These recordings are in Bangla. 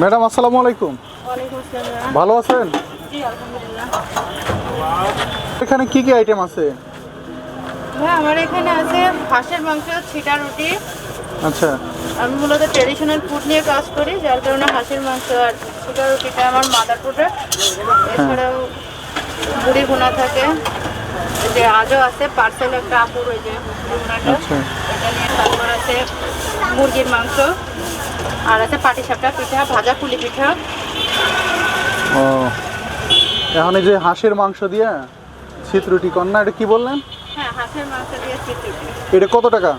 ম্যাডাম আসসালামু আলাইকুম। ভালো আছেন? এখানে কি কি আইটেম আছে? হ্যাঁ আমার এখানে আছে হাঁসের মাংস ছিটা রুটি। আচ্ছা। আমি মূলত ট্রেডিশনাল ফুড নিয়ে কাজ করি যার কারণে হাঁসের মাংস আর ছিটা রুটিটা আমার মাদার প্রোডাক্ট এছাড়াও বুড়ি ভুনা থাকে। যে আজও আছে পার্সেল একটা আপুর ওই যে ভুনাটা। আচ্ছা। এটা নিয়ে তারপর আছে মুরগির মাংস। আর আছে পাটিসাপটা পিঠা ভাজা পুলি পিঠা। ও এখন এই যে হাঁসের মাংস দিয়ে শীত রুটি কন্যা এটা কি বললেন? হ্যাঁ হাঁসের মাংস দিয়ে চিট এটা কত টাকা?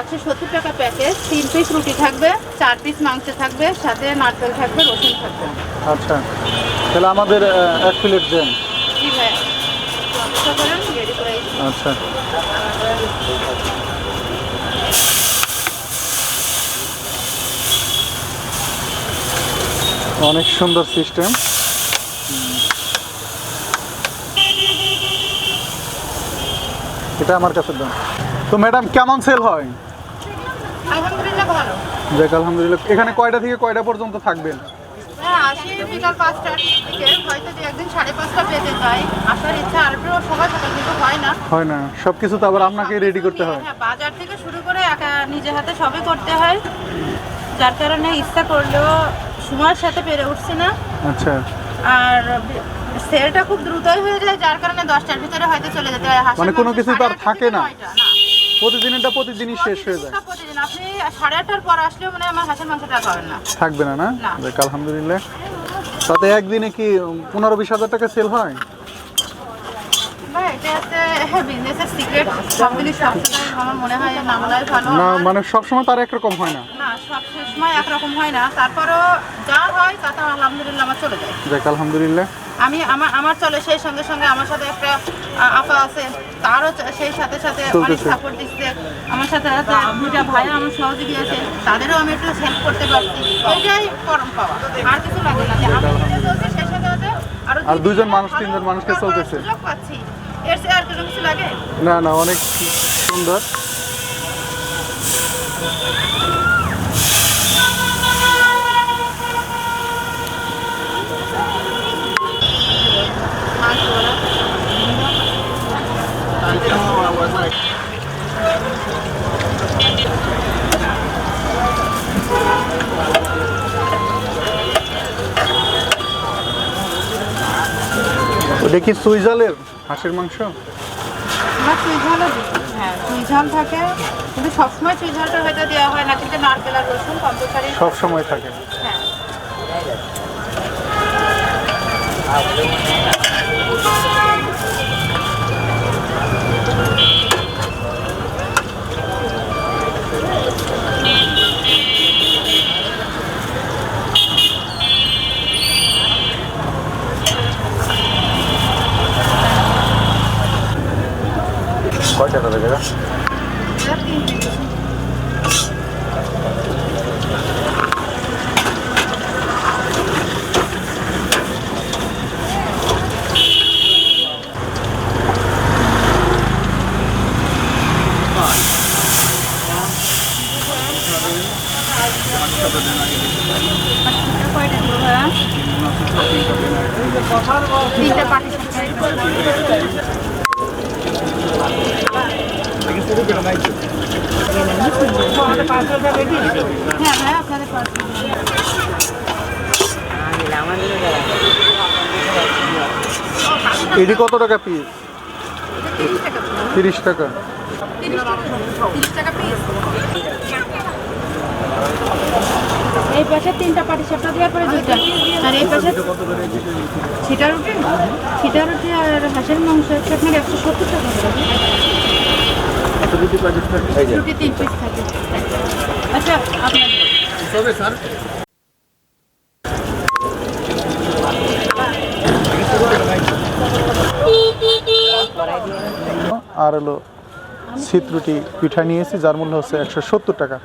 একশো সত্তর টাকা প্যাকেজ। তিন পিস রুটি থাকবে চার পিস মাংস থাকবে সাথে নারকেল থাকবে রসুন থাকবে। আচ্ছা তাহলে আমাদের এক প্লেট দেন। জি ভাই। আচ্ছা। অনেক সুন্দর সিস্টেম। এটা আমার কাছে দাম। তো ম্যাডাম কেমন সেল হয়? আলহামদুলিল্লাহ ভালো। যাক আলহামদুলিল্লাহ। এখানে কয়টা থেকে কয়টা পর্যন্ত থাকবেন? হ্যাঁ বিকাল পাঁচটার দিকে। হয়তো দু একদিন সাড়ে পাঁচটা বেজে যায়। আসার ইচ্ছা আর একটু সময় থাকে কিন্তু হয় না। হয় না। সব কিছু তো আবার আপনাকে রেডি করতে হয়। হ্যাঁ বাজার থেকে শুরু করে একা নিজে হাতে সবই করতে হয়। যার কারণে ইচ্ছা করলেও সময়ের সাথে পেরে উঠছি না। আচ্ছা। আর সেলটা খুব দ্রুতই হয়ে যায় যার কারণে দশটার ভিতরে হয়তো চলে যেতে হয় মানে কোনো কিছু তো আর থাকে না। প্রতিদিনটা প্রতিদিনই শেষ হয়ে যায়। প্রতিদিন আপনি সাড়ে আটটার পর আসলেও মানে আমার হাঁসের মাংসটা পাবেন না। থাকবে না না? না। আলহামদুলিল্লাহ। তাতে একদিনে কি পনেরো বিশ হাজার টাকা সেল হয় ভাই এটা হচ্ছে বিজনেসের সিক্রেট সব জিনিস সবসময় আমার মনে হয় নামলাই ভালো না মানে সবসময় তার একরকম হয় না। না সময় একরকম হয় না। তারপরও যা হয় তাতে আলহামদুলিল্লাহ আমার চলে যায়। যাক আলহামদুলিল্লাহ। আমি আমার আমার চলে সেই সঙ্গে সঙ্গে আমার সাথে একটা আপা আছে তারও সেই সাথে সাথে অনেক সাপোর্ট দিচ্ছে। আমার সাথে সাথে দুইটা ভাই আমার সহযোগী আছে। তাদেরও আমি একটু হেল্প করতে পারছি। এটাই পরম পাওয়া। আর কিছু লাগে না। আমি নিজে চলছি সেই সাথে সাথে আরও দুজন দুইজন মানুষ, তিনজন মানুষকে চলতেছে। না না অনেক সুন্দর। ওটা কি সুইজালের হাঁসের মাংস? না চুই ঝালও দিই হ্যাঁ চুই ঝাল থাকে। কিন্তু সবসময় হয়তো দেওয়া হয় না কিন্তু নারকেল আর রসুন কম্পালসারি সব সময় থাকে। হ্যাঁ। কয়টা দিব ভাইয়া? তিনটা পাটি হ্যাঁ হ্যাঁ আপনাদের পার্সেল এটি কত টাকা পিস তিরিশ টাকা। এই পাশে তিনটা পাটি সাপটা দেওয়ার পরে দুইটা। আর এই পাশে ছিটা রুটি ছিটা রুটি আর হাঁসের মাংস আপনার একশো সত্তর টাকা করে রুটি তিন পিস থাকে। আচ্ছা আপনার আর হলো শীত রুটি পিঠা নিয়েছি যার মূল্য হচ্ছে একশো সত্তর টাকা।